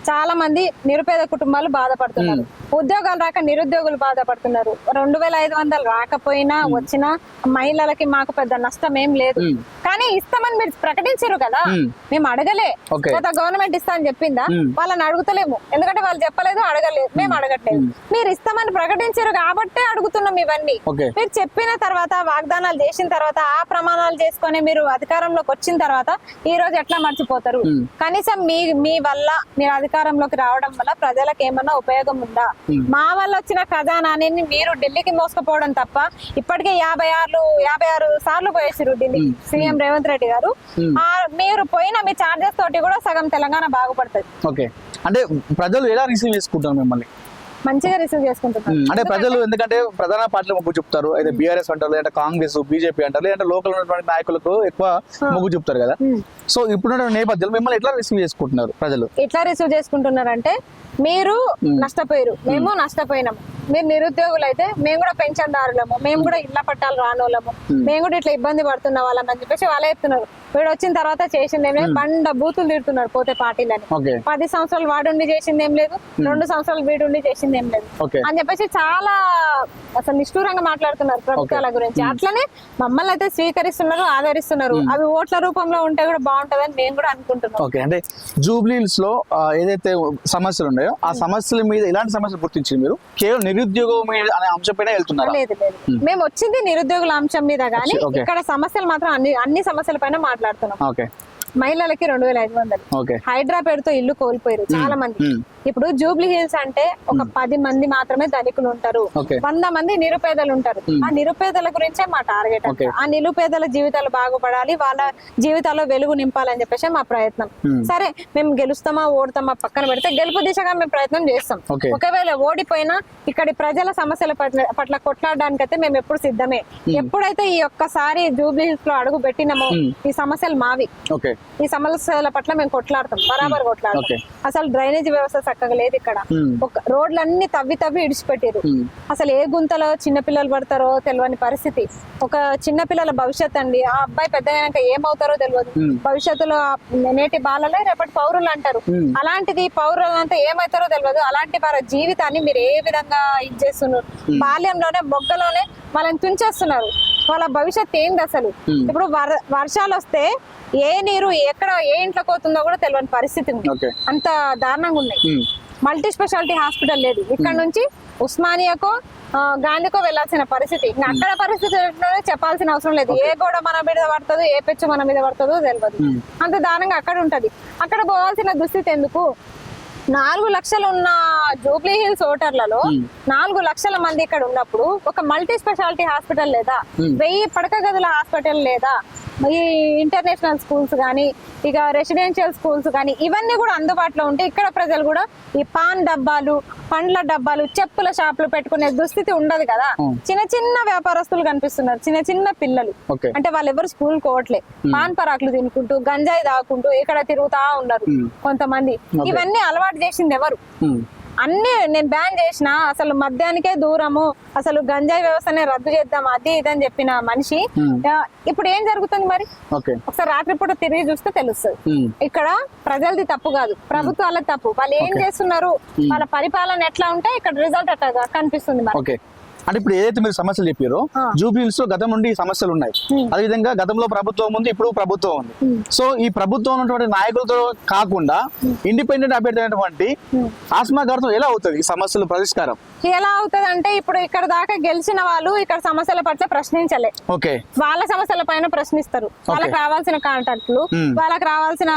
చాలా మంది నిరుపేద కుటుంబాలు బాధపడుతున్నారు. ఉద్యోగాలు రాక నిరుద్యోగులు బాధపడుతున్నారు. రెండు వేల ఐదు వందలు రాకపోయినా వచ్చినా మహిళలకి మాకు పెద్ద నష్టం ఏం లేదు. కానీ ఇస్తామని మీరు ప్రకటించారు కదా. మ్మ్. అడగలే. కొత్త గవర్నమెంట్ ఇస్తా అని చెప్పిందా. వాళ్ళని అడుగుతలేము. ఎందుకంటే వాళ్ళు చెప్పలేదు అడగలేదు. మేము అడగట్లేదు. మీరు ఇస్తామని ప్రకటించారు కాబట్టే అడుగుతున్నాం ఇవన్నీ. మీరు చెప్పిన తర్వాత వాగ్దానాలు చేసిన తర్వాత ఆ ప్రమాణాలు చేసుకొని మీరు అధికారంలోకి వచ్చిన తర్వాత ఈ రోజు ఎట్లా మర్చిపోతారు. కనీసం మీ మీ వల్ల మీరు అధికారంలోకి రావడం వల్ల ప్రజలకు ఏమన్నా ఉపయోగం ఉందా. మా వల్ల వచ్చిన ఖజానాని మీరు ఢిల్లీకి మోసుకుపోవడం తప్ప ఇప్పటికే యాభై ఆరు యాభై ఆరు సార్లు పోయేసారు ఢిల్లీ సీఎం రేవంత్ రెడ్డి గారు. మీరు పోయిన మీ చార్జెస్ తోటి కూడా సగం తెలంగాణ బాగుపడుతుంది. ఓకే అంటే ప్రజలు ఎలా రిసీవ్ చేసుకుంటారు మిమ్మల్ని? మంచిగా రిసీవ్ చేసుకుంటున్నారు. అంటే ప్రజలు ఎందుకంటే ప్రధాన పార్టీలు మొగ్గు చూపుతారు. అయితే బీఆర్ఎస్ అంటారు లేదంటే కాంగ్రెస్ బీజేపీ అంటారు లేదంటే లోకల్ ఉన్నటువంటి నాయకులకు ఎక్కువ మొగ్గు చూపుతారు కదా. సో ఇప్పుడున్న నేపథ్యంలో మిమ్మల్ని ఎట్లా రిసీవ్ చేసుకుంటున్నారు ప్రజలు? ఎట్లా రిసీవ్ చేసుకుంటున్నారంటే మీరు నష్టపోయారు. మేము. నష్టపోయినాము. మీరు నిరుద్యోగులు అయితే మేము కూడా పెన్షన్దారులము. మేము కూడా ఇళ్ళ పట్టాలు రానోళ్ళము. మేము కూడా ఇట్లా ఇబ్బంది పడుతున్న వాళ్ళం అని చెప్పేసి వాళ్ళే చెప్తున్నారు. వీడు వచ్చిన తర్వాత చేసిందేమే బండ బూతులు తిడుతున్నారు పోతే పార్టీలని. పది సంవత్సరాలు వాడుండి చేసింది ఏం లేదు రెండు సంవత్సరాలు వీడుండి చేసింది ఏం లేదు అని చెప్పేసి చాలా అసలు నిష్ఠూరంగా మాట్లాడుతున్నారు ప్రభుత్వాల గురించి. అట్లనే మమ్మల్ని అయితే స్వీకరిస్తున్నారు ఆదరిస్తున్నారు. అవి ఓట్ల రూపంలో ఉంటే కూడా బాగుంటదని మేము కూడా అనుకుంటున్నాం. ఓకే. అంటే జూబ్లీహిల్స్లో ఏదైతే సమస్యలు ఉన్నాయో ఆ సమస్యల మీద ఎలాంటి సమస్యలు గుర్తించారు మీరు? కేవలం నిరుద్యోగం అనే అంశం పైన వెళ్తున్నారా? లేదు లేదు. మేము. వచ్చింది నిరుద్యోగుల అంశం మీద గానీ ఓకే. ఇక్కడ సమస్యలు మాత్రం అన్ని అన్ని సమస్యల పైన మాట్లాడుతున్నాం ఓకే. మహిళలకి రెండు వేల ఐదు వందలు. హైడ్రా పేరుతో ఇల్లు కోల్పోయారు చాలా మంది. ఇప్పుడు జూబ్లీ హిల్స్ అంటే ఒక పది మంది మాత్రమే ధనికులు ఉంటారు. వంద మంది నిరుపేదలు ఉంటారు. ఆ నిరుపేదల గురించే మా టార్గెట్. ఆ నిరుపేదల జీవితాలు బాగుపడాలి వాళ్ళ జీవితాల్లో వెలుగు నింపాలని చెప్పేసి మా ప్రయత్నం. మ్మ్. సరే మేము గెలుస్తామా ఓడతామా పక్కన పెడితే గెలుపు దిశగా మేము ప్రయత్నం చేస్తాం. ఒకవేళ ఓడిపోయినా ఇక్కడి ప్రజల సమస్యల పట్ల పట్ల కొట్లాడడానికి అయితే మేము ఎప్పుడు సిద్ధమే. ఎప్పుడైతే ఈ ఒక్కసారి జూబ్లీ హిల్స్లో అడుగు పెట్టినామో ఈ సమస్యలు మావి. ఈ సమస్యల పట్ల మేము కొట్లాడతాం. బరాబర్ కొట్లాడతాం. అసలు డ్రైనేజ్ వ్యవస్థ చక్కగా లేదు ఇక్కడ. ఒక రోడ్లన్నీ తవ్వి తవ్వి ఇడిచిపెట్టారు. అసలు ఏ గుంతలో చిన్న పిల్లలు పడతారో తెలియని పరిస్థితి. ఒక చిన్న పిల్లల భవిష్యత్ అండి. ఆ అబ్బాయి పెద్ద ఏమవుతారో తెలియదు. భవిష్యత్తులో నేటి బాలలే రేపటి పౌరులు అంటారు. అలాంటిది పౌరులంతా ఏమవుతారో తెలియదు అలాంటి వారి జీవితాన్ని మీరు ఏ విధంగా ఇది చేస్తున్నారు? బాల్యంలోనే మొగ్గలోనే వాళ్ళని తుంచేస్తున్నారు. వాళ్ళ భవిష్యత్ ఏంది అసలు? మ్మ్. ఇప్పుడు వర- వర్షాలు వస్తే ఏ నీరు ఎక్కడ ఏ ఇంట్లోకి పోతుందో కూడా తెలియని పరిస్థితి ఉంది. అంత దారుణంగా ఉన్నాయి. మ్మ్. మల్టీ స్పెషాలిటీ హాస్పిటల్ లేదు. ఇక్కడ నుంచి ఉస్మానియాకో గాంధీకో వెళ్ళాల్సిన పరిస్థితి. అక్కడ పరిస్థితి చెప్పాల్సిన అవసరం లేదు. ఏ గోడ మన మీద పడుతుందో ఏ పెచ్చు మన మీద పడుతుందో తెలియదు. అంత దారుణంగా అక్కడ ఉంటది. అక్కడ పోవాల్సిన దుస్థితి ఎందుకు? నాలుగు లక్షలు ఉన్న జూబ్లీ హిల్స్ ఓటర్లలో నాలుగు లక్షల మంది ఇక్కడ ఉన్నప్పుడు ఒక మల్టీ స్పెషాలిటీ హాస్పిటల్ లేదా. వెయ్యి పడక గదుల హాస్పిటల్ లేదా ఈ ఇంటర్నేషనల్ స్కూల్స్ కానీ ఇక రెసిడెన్షియల్ స్కూల్స్ కానీ ఇవన్నీ కూడా అందుబాటులో ఉంటే ఇక్కడ ప్రజలు కూడా ఈ పాన్ డబ్బాలు పండ్ల డబ్బాలు చెప్పుల షాపులు పెట్టుకునే దుస్థితి ఉండదు కదా. చిన్న చిన్న వ్యాపారస్తులు కనిపిస్తున్నారు చిన్న చిన్న పిల్లలు. అంటే వాళ్ళు ఎవరు స్కూల్ కోవట్లే. పాన్ పరాకులు తినుకుంటూ గంజాయి తాగుకుంటూ ఇక్కడ తిరుగుతా ఉన్నారు. కొంతమంది. ఇవన్నీ అలవాటు చేసింది ఎవరు? అన్ని నేను బ్యాన్ చేసిన అసలు మద్యానికే దూరము అసలు గంజాయి వ్యవస్థనే రద్దు చేద్దాం అది ఇది అని చెప్పిన మనిషి Hmm. ఇప్పుడు ఏం జరుగుతుంది మరి? ఒకసారి రాత్రిపూట తిరిగి చూస్తే తెలుస్తుంది. ఉమ్, ఇక్కడ ప్రజలది తప్పు కాదు ప్రభుత్వాలది తప్పు. వాళ్ళు ఏం చేస్తున్నారు? వాళ్ళ పరిపాలన ఎట్లా ఉంటే ఇక్కడ రిజల్ట్ అట్లా కనిపిస్తుంది మరి. అంటే ఇప్పుడు ఏదైతే మీరు సమస్యలు చెప్పారో ఆ. జూబ్లీహిల్స్లో గతం నుండి సమస్యలు ఉన్నాయి. అదే విధంగా గతంలో ప్రభుత్వం ఉంది ఇప్పుడు ప్రభుత్వం ఉంది. సో ఈ ప్రభుత్వం ఉన్నటువంటి నాయకులతో కాకుండా ఇండిపెండెంట్ అభ్యర్థి అయినటువంటి. ఆస్మా గారితో ఎలా అవుతుంది ఈ సమస్యల పరిష్కారం ఎలా అవుతుంది అంటే ఇప్పుడు ఇక్కడ దాకా గెలిచిన వాళ్ళు ఇక్కడ సమస్యల పట్ల ప్రశ్నించలే ఓకే వాళ్ళ సమస్యల పైన ప్రశ్నిస్తారు వాళ్ళకి రావాల్సిన కాంట్రాక్టులు Hmm. వాళ్ళకి రావాల్సిన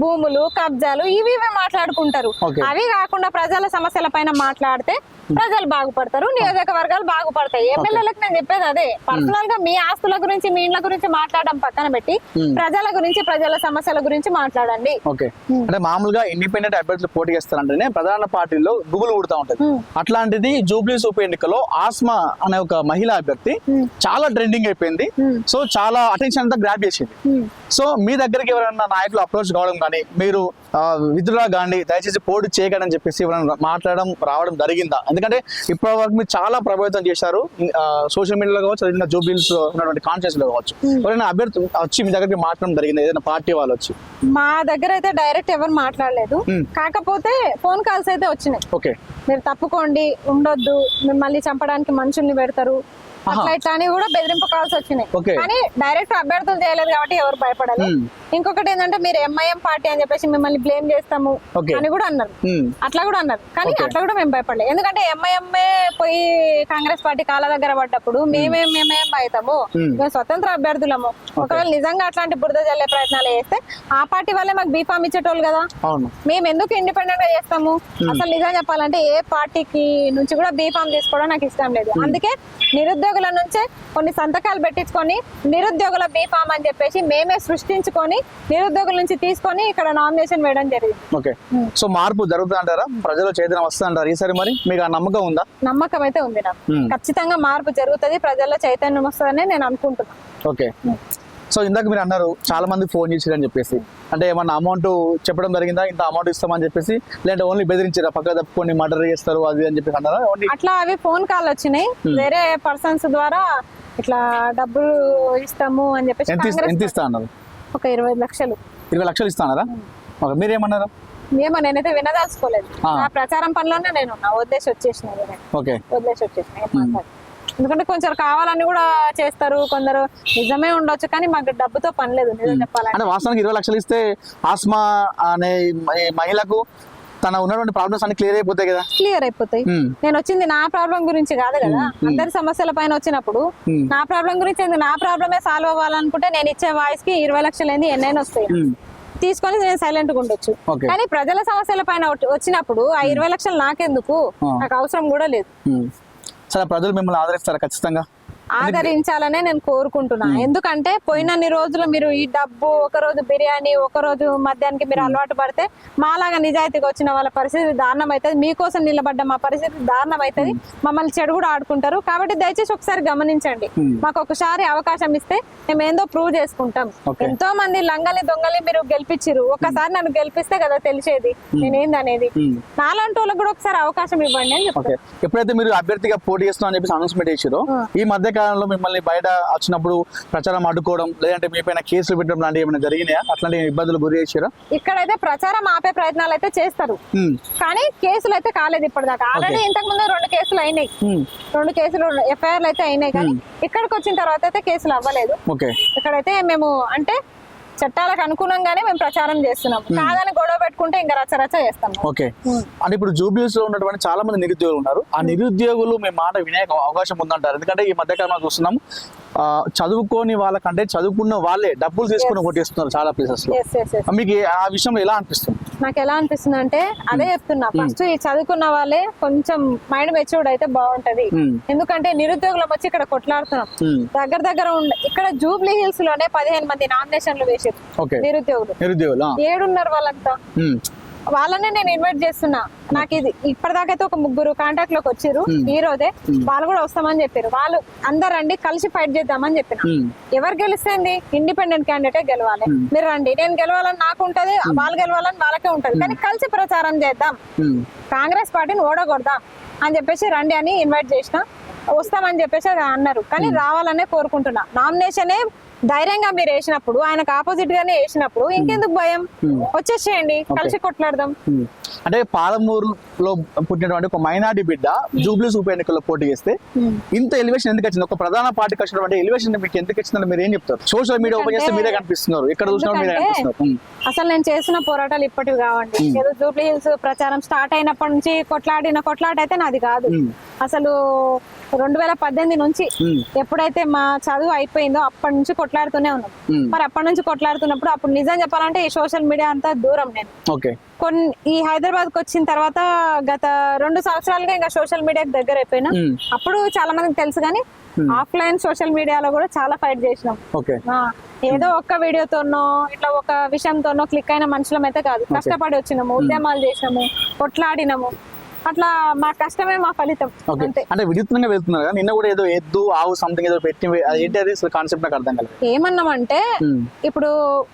భూములు కబ్జాలు ఇవి ఇవి మాట్లాడుకుంటారు. అవి కాకుండా ప్రజల సమస్యల పైన మాట్లాడితే ప్రజలు బాగుపడతారు నియోజకవర్గాలు బాగుపడతాయి ఎమ్మెల్యేలకు నేను చెప్పేది అదే పర్సనల్గా మీ ఆస్తుల గురించి మీ ఇండ్ల గురించి మాట్లాడడం పక్కన పెట్టి. ప్రజల గురించి ప్రజల సమస్యల గురించి మాట్లాడండి ఓకే అంటే మామూలుగా ఇండిపెండెంట్ అభ్యర్థులు పోటీ చేస్తారంటేనే ప్రధాన పార్టీలో గుబులు ఉడతా ఉంటది. అట్లాంటిది జూబ్లీస్ ఉప ఎన్నికలో ఆస్మా అనే ఒక మహిళా అభ్యర్థి. చాలా ట్రెండింగ్ అయిపోయింది. సో చాలా అటెన్షన్ అంతా గ్రాప్ చేసింది. సో మీ దగ్గరికి ఎవరైనా నాయకులు అప్రోచ్ కావడం కానీ మీరు విధులా కానీ దయచేసి పోటీ చేయకండి చెప్పేసి మాట్లాడడం రావడం జరిగిందా? ఎందుకంటే ఇప్పటి వరకు మీరు చాలా ప్రభావితం చేశారు. సోషల్ మీడియాలో కావచ్చు అదేవిధంగా జూబ్లీస్ ఉన్నటువంటి కాన్షియస్లో కావచ్చు ఎవరైనా అభ్యర్థి వచ్చి మీ దగ్గరికి మాట్లాడడం జరిగింది? ఏదైనా పార్టీ వాళ్ళు వచ్చి? మా దగ్గర అయితే డైరెక్ట్ ఎవరు మాట్లాడలేదు. కాకపోతే ఫోన్ కాల్స్ అయితే వచ్చినాయి. ఓకే. మీరు తప్పుకోండి ఉండొద్దు. మిమ్మల్ని చంపడానికి మనుషుల్ని పెడతారు. అట్లా ఇట్లా అని కూడా బెదిరింపు కాల్స్ వచ్చినాయి. కానీ డైరెక్ట్ అభ్యర్థులు చేయలేదు కాబట్టి ఎవరు భయపడాలి. ఇంకొకటి ఏంటంటే మీరు ఎంఐఎం పార్టీ అని చెప్పేసి మిమ్మల్ని బ్లేమ్ చేస్తాము. అని కూడా అన్నారు. అట్లా కూడా అన్నారు. కానీ. అట్లా కూడా మేము భయపడలేదు ఎందుకంటే ఎంఐఎంఏ పోయి కాంగ్రెస్ పార్టీ కాళ్ళ దగ్గర పడ్డప్పుడు మేమేం మేమేం అవుతాము. మేము స్వతంత్ర అభ్యర్థులము. ఒకవేళ నిజంగా అట్లాంటి బురద జల్లే ప్రయత్నాలు చేస్తే ఆ పార్టీ వాళ్ళే మాకు బీఫామ్ ఇచ్చేటోళ్ళు కదా. మేము ఎందుకు ఇండిపెండెంట్గా చేస్తాము? అసలు నిజం చెప్పాలంటే ఏ పార్టీకి నుంచి కూడా బీఫామ్ తీసుకోవడం నాకు ఇష్టం లేదు. అందుకే నిరుద్యోగుల నుంచే కొన్ని సంతకాలు పెట్టించుకొని నిరుద్యోగుల బీఫామ్ అని చెప్పేసి మేమే సృష్టించుకొని నిరుద్యోగుల నుంచి తీసుకొని ఇక్కడ నామినేషన్ వేయడం జరిగింది. ఓకే. సో మార్పు జరుగుతుంది అంటారా? ప్రజలు చైతన్యం వస్తుంది అంటారా ఈసారి మరి మీకు ఆ నమ్మకం ఉందా? నమ్మకం అయితే ఉంది నాకు. ఖచ్చితంగా మార్పు జరుగుతుంది ప్రజల్లో చైతన్యం వస్తుందని నేను అనుకుంటున్నాను ఓకే. సో ఇందాక మీరు అన్నారు చాలా మంది ఫోన్ చేసిరని చెప్పేసి. అంటే ఏమన్నా అమౌంట్ చెప్పడం జరిగిందా? ఇంత అమౌంట్ ఇస్తామని చెప్పేసి లేదంటే ఓన్లీ బెదిరించారా పక్క తప్పుకొని మర్డర్ చేస్తారు అది అని చెప్పేసి అన్నారా? అట్లా అవి ఫోన్ కాల్ వచ్చినాయి. వేరే పర్సన్స్ ద్వారా ఇట్లా డబ్బులు ఇస్తాము అని చెప్పేసి ఎంత ఇస్తా- అన్నారు? ఒక ఇరవై లక్షలు. ఇరవై లక్షలు ఇస్తా అన్నారా? ఓకే మీరేమన్నారు? ఏమో నేనైతే వినదాల్చుకోలేదు. నా ప్రచారం పనిలోనే నేను వదిలేసి వచ్చేసిన. ఓకే. వదిలేసి వచ్చేసిన. ఎందుకంటే కొంచెం కావాలని కూడా చేస్తారు కొందరు నిజమే ఉండొచ్చు కానీ మాకు డబ్బుతో పని లేదు నిజం చెప్పాలంటే వాస్తవానికి ఇరవై లక్షలు ఇస్తే ఆస్మా అనే మహిళకు తన ఉన్నటువంటి ప్రాబ్లమ్స్ అన్ని క్లియర్ అయిపోతాయి కదా క్లియర్ అయిపోతాయి. నేను వచ్చింది నా ప్రాబ్లం గురించి కాదు కదా అందరి సమస్యల పైన వచ్చినప్పుడు. నా ప్రాబ్లం గురించి? నా ప్రాబ్లమే సాల్వ్ అవ్వాలనుకుంటే నేను ఇచ్చే వాయిస్కి ఇరవై లక్షలు ఏంది ఎన్నైనా వస్తాయి. తీసుకొని నేను సైలెంట్గా ఉండొచ్చు. కానీ ప్రజల సమస్యల పైన వచ్చి- వచ్చినప్పుడు ఆ ఇరవై లక్షలు నాకెందుకు. నాకు అవసరం కూడా లేదు. సరే ప్రజలు మిమ్మల్ని ఆదరిస్తారా ఖచ్చితంగా? ఆదరించాలనే నేను కోరుకుంటున్నా. ఎందుకంటే పోయినన్ని రోజులు మీరు ఈ డబ్బు ఒక రోజు బిర్యానీ ఒక రోజు మధ్యాహ్నానికి మీరు అలవాటు పడితే మాలాగా నిజాయితీగా వచ్చిన వాళ్ళ పరిస్థితి దారుణం అవుతుంది. మీకోసం నిలబడ్డ మా పరిస్థితి దారుణం అవుతుంది. మమ్మల్ని చెడు కూడా ఆడుకుంటారు. కాబట్టి దయచేసి ఒకసారి గమనించండి. మాకు ఒకసారి అవకాశం ఇస్తే మేము ఏందో ప్రూవ్ చేసుకుంటాం. ఎంతో మంది లంగలి దొంగలి మీరు గెలిపించిరు ఒక్కసారి నన్ను గెలిపిస్తే కదా తెలిసేది. నేనేంది అనేది ఉమ్. నాలాంటి వాళ్ళకి కూడా ఒకసారి అవకాశం ఇవ్వండి అని ఎప్పుడైతే మీరు అభ్యర్థిగా పోటీ చేస్తున్నా అని చెప్పేసి అనౌన్స్మెంట్ చేసారో ఈ మధ్య కాలంలో మిమ్మల్ని బయట వచ్చినప్పుడు ప్రచారం అడ్డుకోవడం లేదంటే మీ పైన కేసులు పెట్టడం లాంటివి ఏమైనా జరిగినాయా? అట్లాంటి ఇబ్బందులు గురి చేసారా ఇక్కడైతే ప్రచారం ఆపే ప్రయత్నాలు అయితే చేస్తారు. కానీ కేసులు అయితే కాలేదు ఇప్పటిదాకా. ఆల్రెడీ ఇంతకు ముందు రెండు కేసులు అయినాయి. రెండు కేసులు ఎఫ్ఐఆర్లు అయితే అయినాయి కానీ ఇక్కడికి వచ్చిన తర్వాత అయితే కేసులు అవ్వలేదు. ఓకే. ఇక్కడైతే మేము అంటే చట్టాలకు అనుగుణంగానే మేము ప్రచారం చేస్తున్నాం. కాదని గొడవ పెట్టుకుంటే ఇంకా రచ్చరచ్చ చేస్తాం. ఓకే. అంటే ఇప్పుడు జూబ్లీస్లో ఉన్నటువంటి చాలా మంది నిరుద్యోగులు ఉన్నారు. ఆ నిరుద్యోగులు మీ మాట వినే అవకాశం ఉందంటారు. ఎందుకంటే ఈ మధ్య కాలంలో చూస్తున్నాం చదువుకోని వాళ్ళకంటే చదువుకున్న వాళ్ళే డబ్బులు తీసుకుని కొట్టేస్తున్నారు చాలా ప్లేసెస్లో. మీకు ఆ విషయంలో ఎలా అనిపిస్తుంది? నాకు ఎలా అనిపిస్తుంది అంటే అదే చెప్తున్నా. ఫస్ట్ ఈ చదువుకున్న వాళ్ళే కొంచెం మైండ్ మెచ్యూర్డ్ అయితే బాగుంటది. ఉమ్, ఎందుకంటే నిరుద్యోగులం వచ్చి ఇక్కడ కొట్లాడుతున్నాం. దగ్గర దగ్గర ఉండ ఇక్కడ జూబ్లీ హిల్స్లోనే పదిహేను మంది నామినేషన్లు వేసారు ఓకే నిరుద్యోగులు. నిరుద్యోగులు ఏడున్నారు వాళ్ళంతా. వాళ్ళనే నేను ఇన్వైట్ చేస్తున్నా. నాకు ఇది ఇప్పటిదాకా అయితే ఒక ముగ్గురు కాంటాక్ట్లోకి వచ్చారు ఈ రోజే వాళ్ళు కూడా వస్తామని చెప్పారు వాళ్ళు అందరు రండి కలిసి ఫైట్ చేద్దామని చెప్పిన ఎవరు గెలిస్తేంది? ఇండిపెండెంట్ క్యాండిడేటే గెలవాలి. మీరు రండి. నేను గెలవాలని నాకు ఉంటది వాళ్ళు గెలవాలని వాళ్ళకే ఉంటది. కానీ కలిసి ప్రచారం చేద్దాం. కాంగ్రెస్ పార్టీని ఓడగొడదాం అని చెప్పేసి రండి అని ఇన్వైట్ చేసిన. వస్తామని చెప్పేసి అన్నారు. కానీ రావాలనే కోరుకుంటున్నా. నామినేషనే ధైర్యంగా మీరు వేసినప్పుడు ఆయనకు ఆపోజిట్ గానే వేసినప్పుడు ఇంకెందుకు భయం? వచ్చేసేయండి కలిసి కొట్లాడదాం. ఉమ్. అంటే పాలమూరులో పుట్టినటువంటి ఒక మైనార్టీ బిడ్డ జూబ్లీస్ ఉప ఎన్నికల్లో పోటీ చేస్తే ఇంత ఎలివేషన్ ఎందుకు వచ్చింది? ఒక ప్రధాన పార్టీకి వచ్చినటువంటి ఎలివేషన్ మీకు ఎందుకు వచ్చిందని మీరు ఏం చెప్తారు? సోషల్ మీడియా ఓపెన్ చేస్తే మీరే కనిపిస్తున్నారు. ఎక్కడ చూసినా మీరే కనిపిస్తున్నారు. అసలు నేను చేసిన పోరాటాలు ఇప్పటివి కావండి. ఏదో జూబ్లీ హిల్స్ ప్రచారం స్టార్ట్ అయినప్పటి నుంచి కొట్లాడిన కొట్లాట అయితే నాది కాదు. అసలు రెండు వేల పద్దెనిమిది నుంచి ఎప్పుడైతే మా చదువు అయిపోయిందో అప్పటి నుంచి కొట్లాడుతూనే ఉన్నాం. మరి అప్పటి నుంచి కొట్లాడుతున్నప్పుడు అప్పుడు నిజం చెప్పాలంటే ఈ సోషల్ మీడియా అంతా దూరం నేను. కొన్ని ఈ హైదరాబాద్కి వచ్చిన తర్వాత గత రెండు సంవత్సరాలుగా ఇంకా సోషల్ మీడియాకి దగ్గర అయిపోయినా అప్పుడు చాలా మందికి తెలుసు కానీ ఆఫ్లైన్ సోషల్ మీడియాలో కూడా చాలా ఫైట్ చేసినాం. ఏదో ఒక్క వీడియోతోనో ఇట్లా ఒక విషయంతోనో క్లిక్ అయిన మనుషులం అయితే కాదు కష్టపడి వచ్చినాము ఉద్యమాలు చేసినాము కొట్లాడినాము. అట్లా మా కష్టమే మా ఫలితం. అంటే వినూత్నంగా వెళ్తున్నారు కదా నిన్న కూడా ఏదో ఎద్దు ఆవు సంథింగ్ ఏదో పెట్టి అది ఏంటి అది? కాన్సెప్ట్ నాకు అర్థం కాలేదు. ఏమన్నామంటే ఉమ్, ఇప్పుడు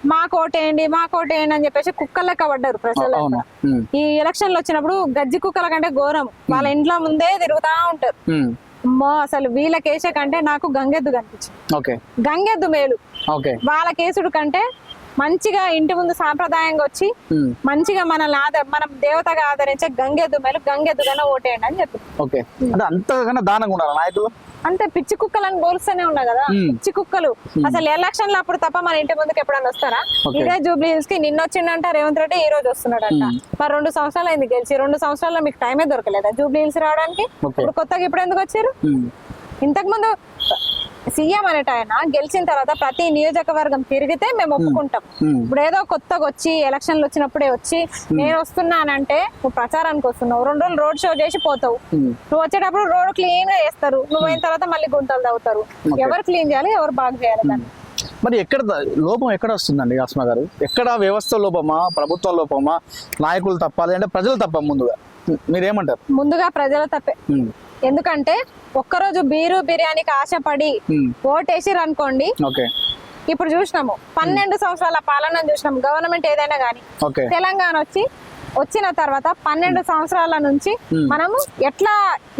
మా కోటేయండి మా కోటేయండి అని చెప్పేసి కుక్కలు లెక్క పడ్డారు ప్రజలు ఈ ఎలక్షన్లు వచ్చినప్పుడు గజ్జి కుక్కల కంటే ఘోరం. వాళ్ళ ఇంట్లో ముందే తిరుగుతా ఉంటారు. అమ్మో అసలు వీళ్ళ కేసే కంటే నాకు గంగెద్దు కనిపించింది. ఓకే. గంగెద్దు మేలు. ఓకే. వాళ్ళ కేసుడు కంటే మంచిగా ఇంటి ముందు సాంప్రదాయంగా వచ్చి ఉమ్, మంచిగా మనల్ని ఆదర మనం దేవతగా ఆదరించే గంగెద్దు మేలు గంగెద్దుగానే ఓటేయండి అని చెప్పి. ఓకే. అంటే అంతకన్నా దానంగా ఉండాలి నాయకులు? అంటే పిచ్చి కుక్కలని పోలుస్తూనే ఉన్నా కదా. మ్మ్. పిచ్చి కుక్కలు. అసలు ఎలక్షన్లు అప్పుడు తప్ప మన ఇంటి ముందుకు ఎప్పుడైనా వస్తారా. ఇదే జూబ్లీ హిల్స్కి నిన్న వచ్చిండంట రేవంత్ రెడ్డి ఈ రోజు వస్తున్నాడంట. మరి రెండు సంవత్సరాలు అయింది గెలిచి రెండు సంవత్సరాల్లో మీకు టైమే దొరకలేదా జూబ్లీ హిల్స్ రావడానికి. ఇప్పుడు కొత్తగా ఇప్పుడు ఎందుకు వచ్చారు? ఇంతకు ముందు సీఎం అనేట ఆయన గెలిచిన తర్వాత ప్రతి నియోజకవర్గం తిరిగితే మేము ఒప్పుకుంటాం. ఇప్పుడు ఏదో కొత్తగా వచ్చి ఎలక్షన్లు వచ్చినప్పుడే వచ్చి నేను వస్తున్నానంటే నువ్వు ప్రచారానికి వస్తున్నావు. రెండు రోజులు రోడ్ షో చేసి పోతావు. నువ్వు వచ్చేటప్పుడు రోడ్ క్లీన్గా చేస్తారు. నువ్వు అయిన తర్వాత మళ్ళీ గుంతలు తవ్వుతారు. ఎవరు క్లీన్ చేయాలి ఎవరు బాగా చేయాలి దాన్ని? మరి ఎక్కడ లోపం ఎక్కడ వస్తుందండి ఆస్మా గారు? ఎక్కడ వ్యవస్థ లోపమా ప్రభుత్వం లోపమా నాయకులు తప్పాలి అంటే ప్రజలు తప్ప ముందుగా. మీరేమంటారు? ముందుగా ప్రజల తప్పే. ఎందుకంటే ఒక్కరోజు బీరు బిర్యానీకి ఆశపడి ఉమ్, ఓటేసిరు అనుకోండి ఇప్పుడు చూసినాము పన్నెండు సంవత్సరాల పాలన చూసినాము గవర్నమెంట్ ఏదైనా గానీ. ఓకే. తెలంగాణ వచ్చి వచ్చిన తర్వాత పన్నెండు సంవత్సరాల నుంచి మనము ఎట్లా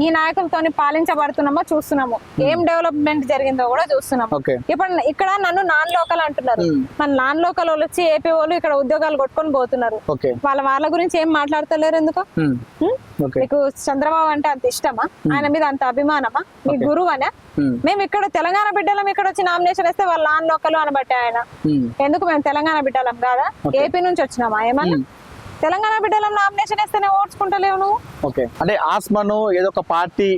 ఈ నాయకులతోని పాలించబడుతున్నామో చూస్తున్నాము. ఏం డెవలప్మెంట్ జరిగిందో కూడా చూస్తున్నాము. ఇప్పుడు ఇక్కడ నన్ను నాన్ లోకల్ అంటున్నారు. మన నాన్ లోకల్ వాళ్ళు వచ్చి ఏపీ వాళ్ళు ఇక్కడ ఉద్యోగాలు కొట్టుకొని పోతున్నారు. వాళ్ళ వాళ్ళ గురించి ఏం మాట్లాడతలేరు ఎందుకు? మీకు చంద్రబాబు అంటే అంత ఇష్టమా? ఆయన మీద అంత అభిమానమా? మీ గురువు అనే? మేము. ఇక్కడ తెలంగాణ బిడ్డలం ఇక్కడ వచ్చి నామినేషన్ వేస్తే వాళ్ళు నాన్ లోకల్ అనబట్టే ఆయన. ఎందుకు మేము తెలంగాణ బిడ్డలం కాదా? ఏపీ నుంచి వచ్చినామా ఏమన్నా? తెలంగాణ బిడ్డలం నామినేషన్ వేస్తేనే ఓడ్చుకుంటలేవు నువ్వు. ఓకే. అంటే ఆస్మాను ఏదో ఒక పార్టీ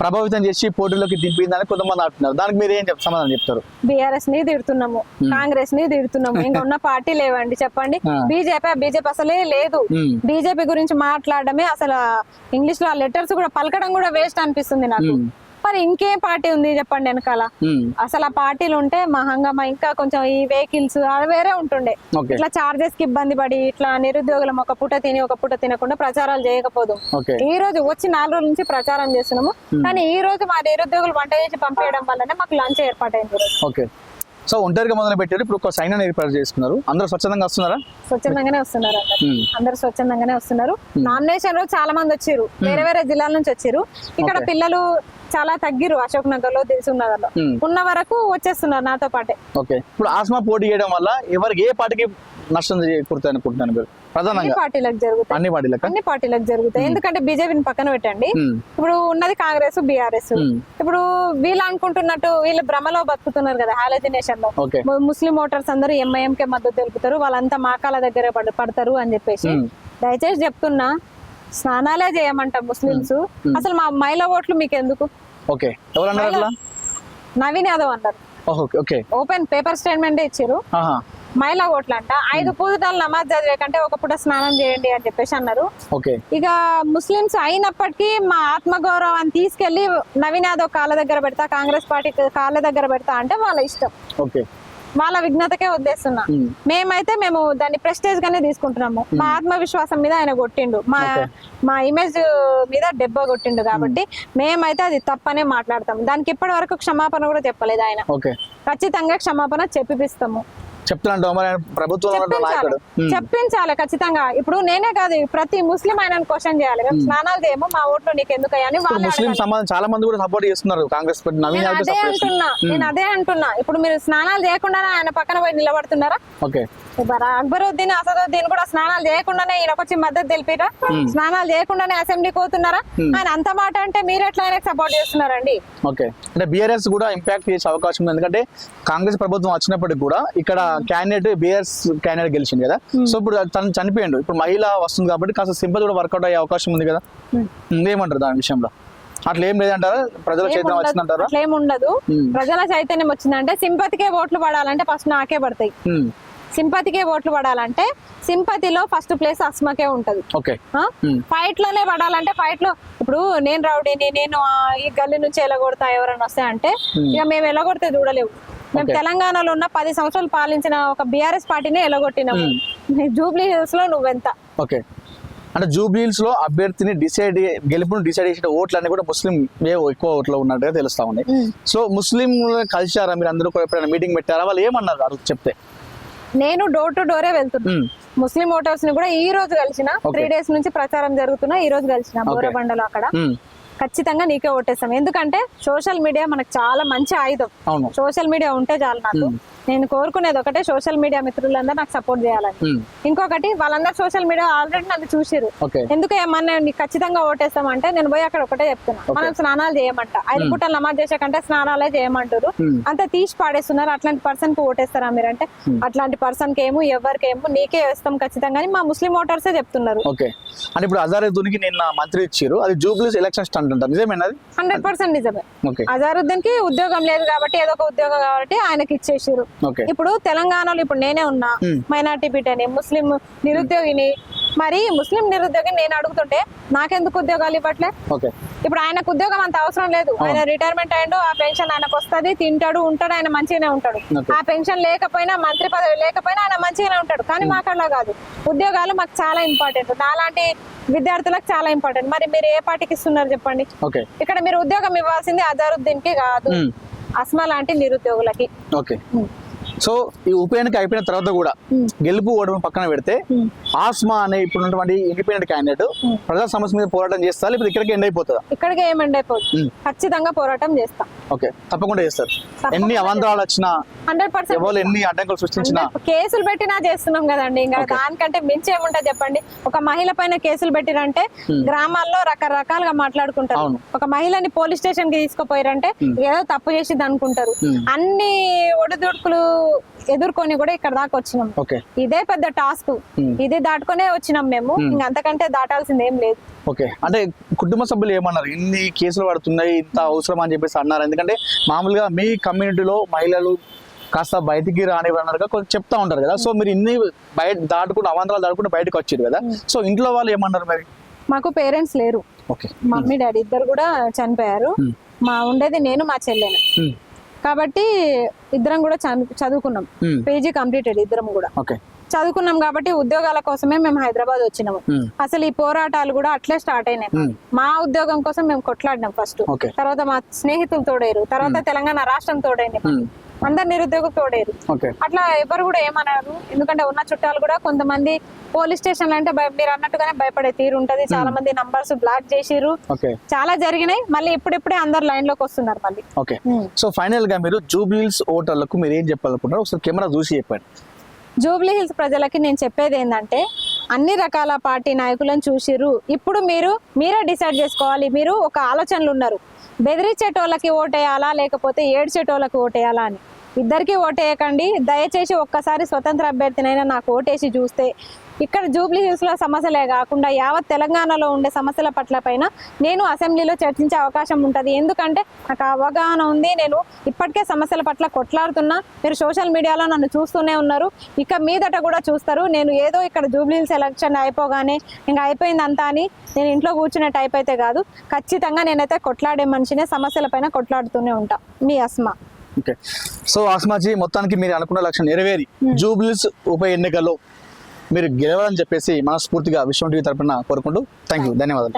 ప్రభావితం చేసి పోటీలోకి దింపిందని కొంతమంది అంటున్నారు. దానికి మీరు ఏం సమాధానం చెప్తారు? బీఆర్ఎస్ని తిడుతున్నాము. కాంగ్రెస్ని తిడుతున్నాము. ఇంకా ఉన్న పార్టీ లేవండి. చెప్పండి. బీజేపీ బీజేపీ అసలే లేదు. బీజేపీ గురించి మాట్లాడడమే అసలు ఇంగ్లీష్లో ఆ లెటర్స్ కూడా పలకడం కూడా వేస్ట్ అనిపిస్తుంది నాకు. మరి ఇంకేం పార్టీ ఉంది చెప్పండి వెనకాల. అసలు ఆ పార్టీలు ఉంటే మా హంగామా ఇంకా కొంచెం ఈ వెహికల్స్ అది వేరే ఉంటుండే. ఇట్లా చార్జెస్కి ఇబ్బంది పడి ఇట్లా నిరుద్యోగులం ఒక పూట తిని ఒక పూట తినకుండా ప్రచారాలు చేయకపోదు. ఈ రోజు వచ్చి నాలుగు రోజుల నుంచి ప్రచారం చేస్తున్నాము. కానీ ఈ రోజు మా నిరుద్యోగులు వంట చేసి పంపేయడం వల్లనే మాకు లంచ్ ఏర్పాటైంది సో ఒంటరిగా మొదలు పెట్టారు. ఇప్పుడు ఒక సైన్ ఏర్పాటు చేసుకున్నారు. అందరూ స్వచ్ఛందంగా వస్తున్నారా? స్వచ్ఛందంగానే వస్తున్నారు అందరు ఉమ్, అందరు స్వచ్ఛందంగానే వస్తున్నారు. నామినేషన్ రోజు చాలా మంది వచ్చారు. వేరే వేరే జిల్లాల నుంచి వచ్చారు. ఇక్కడ. పిల్లలు చాలా తగ్గిరు అశోక్ నగర్లో నగర్లో ఉన్న వరకు వచ్చేస్తున్నారు నాతో పాటే. ఓకే ఇప్పుడు ఆస్మా పోటీ చేయడం వల్ల ఎవరికి ఏ పార్టీకి నష్టం చేకూరుతాయి అనుకుంటున్నాను మీరు? ప్రధానంగా. పార్టీలకు జరుగుతాయి. అన్ని పార్టీలక? అన్ని పార్టీలకు జరుగుతాయి. ఎందుకంటే బీజేపీని పక్కన పెట్టండి. ఇప్పుడు ఉన్నది కాంగ్రెస్ బీఆర్ఎస్. ఇప్పుడు వీళ్ళు అనుకుంటున్నట్టు వీళ్ళు భ్రమలో బతుకుతున్నారు కదా హాలజినేషన్లో ముస్లిం ఓటర్స్ అందరూ ఎంఐఎం కే మద్దతు తెలుపుతారు. వాళ్ళంతా మాకాల దగ్గరే పడ- పడతారు అని చెప్పేసి. దయచేసి చెప్తున్నా స్నానాలే చేయమంటాం ముస్లిమ్స్. అసలు మా మహిళా ఓట్లు మీకు ఎందుకు ఓకే నవీన్ యాదవ్ అన్నారు. ఓపెన్ పేపర్ స్టేట్మెంట్ ఇచ్చారు. ఆహా మహిళా ఓట్లంట ఐదు పూజలు నమాజ్ చదివే కంటే ఒక పూట స్నానం చేయండి అని చెప్పేసి అన్నారు. ఇక ముస్లిమ్స్ అయినప్పటికీ మా ఆత్మగౌరవాన్ని తీసుకెళ్ళి నవీన్ యాదవ్ కాళ్ళ దగ్గర పెడతా కాంగ్రెస్ పార్టీ కాళ్ళ దగ్గర పెడతా అంటే వాళ్ళ ఇష్టం. వాళ్ళ విఘ్నతకే వదిలేస్తున్నా. మేమైతే మేము దాన్ని ప్రెస్టేజ్ గానే తీసుకుంటున్నాము. మా ఆత్మవిశ్వాసం మీద ఆయన కొట్టిండు. మా మా ఇమేజ్ మీద దెబ్బ కొట్టిండు కాబట్టి మేమైతే అది తప్పనే మాట్లాడతాం దానికి ఇప్పటి వరకు క్షమాపణ కూడా చెప్పలేదు ఆయన. ఖచ్చితంగా క్షమాపణ చెప్పిపిస్తాము. నాయకుడు. ఉమ్. చెప్పించాలి ఖచ్చితంగా. ఇప్పుడు నేనే కాదు ప్రతి ముస్లిం ఆయన క్వశ్చన్ చేయాలి. మేము స్నానాలు చేయము మా ఓట్లు నీకు ఎందుకు అని ఇప్పుడు వాళ్ళు ముస్లిం సమాజం చాలా మంది కూడా సపోర్ట్ చేస్తున్నారు. కాంగ్రెస్ నవీన్ అదే అంటున్నా నేను అదే అంటున్నా. ఇప్పుడు మీరు స్నానాలు చేయకుండానే ఆయన పక్కన పోయి నిలబడుతున్నారా? ఓకే. అక్బరుద్దీన్ అసదుద్దీన్ కూడా స్నానాలు చేయకుండానే ఈయనకు వచ్చి మద్దతు తెలిపిరా? స్నానాలు చేయకుండానే అసెంబ్లీకి పోతున్నారా? ఆయన అంత మాట అంటే మీరు ఎట్లా సపోర్ట్ చేస్తున్నారండి? ఓకే. అంటే బీఆర్ఎస్ కూడా ఇంపాక్ట్ చేసే అవకాశం ఉంది. ఎందుకంటే కాంగ్రెస్ ప్రభుత్వం వచ్చినప్పటికి కూడా ఇక్కడ క్యాండిడేట్ బీఆర్ఎస్ క్యాండిడేట్ గెలిచింది కదా. సో ఇప్పుడు తను చనిపోయిండు. ఇప్పుడు మహిళ వస్తుంది కాబట్టి కాస్త సింపతి కూడా వర్కౌట్ అయ్యే అవకాశం ఉంది కదా. ఏమంటారు దాని విషయంలో? అట్లా ఏం లేదంటారా? ప్రజల చైతన్యం వచ్చిందంటారా? అట్లా ఏమి ఉండదు. ప్రజల చైతన్యం వచ్చిందంటే సింపతికే ఓట్లు పడాలంటే ఫస్ట్ నాకే పడతాయి. సింపతికే ఓట్లు పడాలంటే సింపతిలో ఫస్ట్ ప్లేస్ అస్మకే ఉంటది? ఉమ్. ఫైట్లోనే పడాలంటే ఫైట్లో ఇప్పుడు నేను రౌడీని నేను ఈ గల్లీ నుంచి ఎలగొడతా ఎవరైనా వస్తే అంటే ఇక మేము ఎలగొడితే చూడలేవు. మేము తెలంగాణలో ఉన్న పది సంవత్సరాలు పాలించిన ఒక బీఆర్ఎస్ పార్టీని ఎలగొట్టినాము. జూబ్లీ హిల్స్లో నువ్వెంత? ఓకే. అంటే జూబ్లీస్లో అభ్యర్థిని డిసైడ్ గెలుపును డిసైడ్ చేసిన ఓట్లన్నీ కూడా ముస్లిం ఎక్కువ ఓట్లు ఉన్నట్టుగా తెలుస్తా ఉన్నాయి. సో ముస్లిం కలిసారా మీరు అందరూ ఎప్పుడైనా మీటింగ్ పెట్టారా? వాళ్ళు ఏమన్నారు? చెప్తే. నేను డోర్ టు డోరే వెళ్తున్నా ఉమ్. ముస్లిం ఓటర్స్ని కూడా ఈ రోజు కలిసిన త్రీ డేస్ నుంచి ప్రచారం జరుగుతున్నా ఈ రోజు కలిసిన బోరబండలో అక్కడ ఉమ్. ఖచ్చితంగా నీకే ఓటేస్తాం. ఎందుకంటే సోషల్ మీడియా మనకు చాలా మంచి ఆయుధం. సోషల్ మీడియా ఉంటే చాలు నాకు. నేను కోరుకునేది ఒకటే సోషల్ మీడియా మిత్రులందరూ నాకు సపోర్ట్ చేయాలని. ఇంకొకటి వాళ్ళందరూ సోషల్ మీడియా ఆల్రెడీ నన్ను చూసిరు ఎందుకు ఏమన్నా ఖచ్చితంగా ఓటేస్తామంటే నేను పోయి అక్కడ ఒకటే చెప్తున్నా. మనం స్నానాలు చేయమంట. ఐదు పూటలు నమాజ్ చేసే కంటే స్నానాలే చేయమంటారు. అంత తీసి పాడేస్తున్నారు. అట్లాంటి పర్సన్కి ఓటేస్తారా మీరంటే అట్లాంటి పర్సన్కి ఏమో ఎవరికేమో నీకే వేస్తాం ఖచ్చితంగా మా ముస్లిం ఓటర్సే చెప్తున్నారు. ఓకే. అంటే ఇప్పుడు అజారుద్దీన్కి నిన్న మంత్రి ఇచ్చారు అది జూబ్లీస్ ఎలక్షన్ స్టంట్ అంటారు నిజమేనా హండ్రెడ్ పర్సెంట్ నిజమే. అజారుద్దీన్కి ఉద్యోగం లేదు కాబట్టి ఏదో ఒక ఉద్యోగం కాబట్టి ఆయనకి ఇచ్చేసారు ఇప్పుడు తెలంగాణలో ఇప్పుడు నేనే ఉన్నా. మైనార్టీ బిడ్డని ముస్లిం నిరుద్యోగిని మరి ముస్లిం నిరుద్యోగిని నేను అడుగుతుంటే నాకెందుకు ఉద్యోగాలు ఇవ్వట్లే? ఇప్పుడు ఆయనకు ఉద్యోగం అంత అవసరం లేదు. ఆయన రిటైర్మెంట్ అయ్యిండు ఆ పెన్షన్ ఆయనకు వస్తది తింటాడు ఉంటాడు ఆయన మంచిగానే ఉంటాడు. ఆ పెన్షన్ లేకపోయినా మంత్రి పదవి లేకపోయినా ఆయన మంచిగానే ఉంటాడు. కానీ మాకు అలా కాదు. ఉద్యోగాలు మాకు చాలా ఇంపార్టెంట్ నాలాంటి విద్యార్థులకు చాలా ఇంపార్టెంట్ మరి మీరు ఏ పార్టీకి ఇస్తున్నారు చెప్పండి? ఇక్కడ మీరు ఉద్యోగం ఇవ్వాల్సింది అజారుద్దీన్కి కాదు. అస్మా లాంటి నిరుద్యోగులకి. ఓకే. సో ఈ ఉప ఎన్నిక అయిపోయిన తర్వాత కూడా గెలుపు ఓటమి పక్కన పెడితే ఆస్మా అనే ఇప్పుడు ఉన్నటువంటి ఇండిపెండెంట్ క్యాండిడేట్ ప్రజా సమస్య మీద పోరాటం చేస్తా లేకపోతే ఇక్కడికి ఎండ్ అయిపోతుందా? ఇక్కడికి ఏమండి అయిపోతుంది ఉమ్. ఖచ్చితంగా పోరాటం చేస్తాం. ఓకే తప్పకుండా చేస్తారు. ఎన్ని అవాంతరాలు వచ్చినా హండ్రెడ్ పర్సెంట్. ఎన్ని అడ్డంకులు సృష్టించినా కేసులు పెట్టినా చేస్తున్నాం కదండి. ఇంకా దానికంటే మించి ఏముంటది చెప్పండి? ఒక మహిళ పైన కేసులు పెట్టిరంటే గ్రామాల్లో రకరకాలుగా మాట్లాడుకుంటారు. ఒక మహిళని పోలీస్ స్టేషన్కి తీసుకుపోయారంటే ఏదో తప్పు చేసింది అనుకుంటారు అన్ని ఒడిదుడుకులు ఎదుర్కొని కూడా ఇక్కడ దాకా వచ్చినాం. ఇదే పెద్ద టాస్క్. ఇది దాటుకునే వచ్చినాం మేము. ఇంక అంతకంటే దాటాల్సింది ఏం లేదు. ఓకే. అంటే కుటుంబ సభ్యులు ఏమన్నారు? ఇన్ని కేసులు పడుతున్నాయి ఇంత అవసరం అని చెప్పేసి అన్నారు. ఎందుకంటే మామూలుగా మీ కమ్యూనిటీలో మహిళలు కాస్త బయటికి రానివ్వన్నారుగా కొంచెం చెప్తా ఉంటారు కదా. సో మీరు ఇన్ని బయట దాటుకుంటూ అవాంతరాలు దాటుకుంటూ బయటకు వచ్చారు కదా. సో ఇంట్లో వాళ్ళు ఏమన్నారు మరి? మాకు పేరెంట్స్ లేరు. ఓకే. మమ్మీ డాడీ ఇద్దరు కూడా చనిపోయారు. Hmm. మా ఉండేది నేను మా చెల్లెను. Hmm. కాబట్టి ఇద్దరం కూడా చదువు- చదువుకున్నాం. Hmm. పీజీ కంప్లీటెడ్ ఇద్దరం కూడా. చదువుకున్నాం కాబట్టి ఉద్యోగాల కోసమే మేము హైదరాబాద్ వచ్చినాము. Hmm. అసలు ఈ పోరాటాలు కూడా అట్లే స్టార్ట్ అయినాయి. Hmm. మా ఉద్యోగం కోసం మేము కొట్లాడినాం ఫస్ట్ తర్వాత మా స్నేహితులు తోడేరు తర్వాత తెలంగాణ రాష్ట్రం తోడైంది. అందరు నిరుద్యోగం తోడేరు. అట్లా ఎవరు కూడా ఏమన్నారు ఎందుకంటే ఉన్న చుట్టాలు కూడా కొంతమంది పోలీస్ స్టేషన్లు అంటే మీరు అన్నట్టుగానే భయపడే తీరు ఉంటది. చాలా మంది నంబర్స్ బ్లాక్ చేసిర్రు. ఓకే. చాలా జరిగినాయి. మళ్ళీ ఇప్పుడిప్పుడే అందరు లైన్లోకి వస్తున్నారు మళ్ళీ. ఓకే. సో ఫైనల్గా మీరు జూబ్లీస్ ఓటర్లకు మీరు ఏం చెప్పాలనుకుంటారు ఒకసారి కెమెరా చూసి చెప్పండి. జూబ్లీ హిల్స్ ప్రజలకి నేను చెప్పేది ఏంటంటే అన్ని రకాల పార్టీ నాయకులను చూసిర్రు. ఇప్పుడు మీరు మీరే డిసైడ్ చేసుకోవాలి. మీరు ఒక ఆలోచనలు ఉన్నారు. బెదిరించేటోళ్ళకి ఓటేయాలా? లేకపోతే ఏడ్చేటోళ్ళకి ఓటేయాలా అని. ఇద్దరికి ఓటేయకండి. దయచేసి ఒక్కసారి స్వతంత్ర అభ్యర్థినైనా నాకు ఓటేసి చూస్తే ఇక్కడ జూబ్లీ హిల్స్లో సమస్యలే కాకుండా యావత్ తెలంగాణలో ఉండే సమస్యల పట్ల పైన నేను అసెంబ్లీలో చర్చించే అవకాశం ఉంటుంది. ఎందుకంటే నాకు అవగాహన ఉంది. నేను ఇప్పటికే సమస్యల పట్ల కొట్లాడుతున్నా. మీరు సోషల్ మీడియాలో నన్ను చూస్తూనే ఉన్నారు. ఇక మీదట కూడా చూస్తారు. నేను ఏదో ఇక్కడ జూబ్లీ హిల్స్ ఎలక్షన్ అయిపోగానే ఇంకా అయిపోయింది అంతా అని నేను ఇంట్లో కూర్చునే టైప్ అయితే కాదు. ఖచ్చితంగా నేనైతే కొట్లాడే మనిషినే సమస్యల పైన కొట్లాడుతూనే ఉంటా. మీ అస్మా. ఓకే. సో ఆస్మాజీ మొత్తానికి మీరు అనుకున్న లక్ష్యం నెరవేరి. జూబ్లీస్ ఉప ఎన్నికల్లో మీరు గెలవాలని చెప్పేసి మనస్ఫూర్తిగా విశ్వం టీవీ తరపున కోరుకుంటూ థ్యాంక్ యూ ధన్యవాదాలు.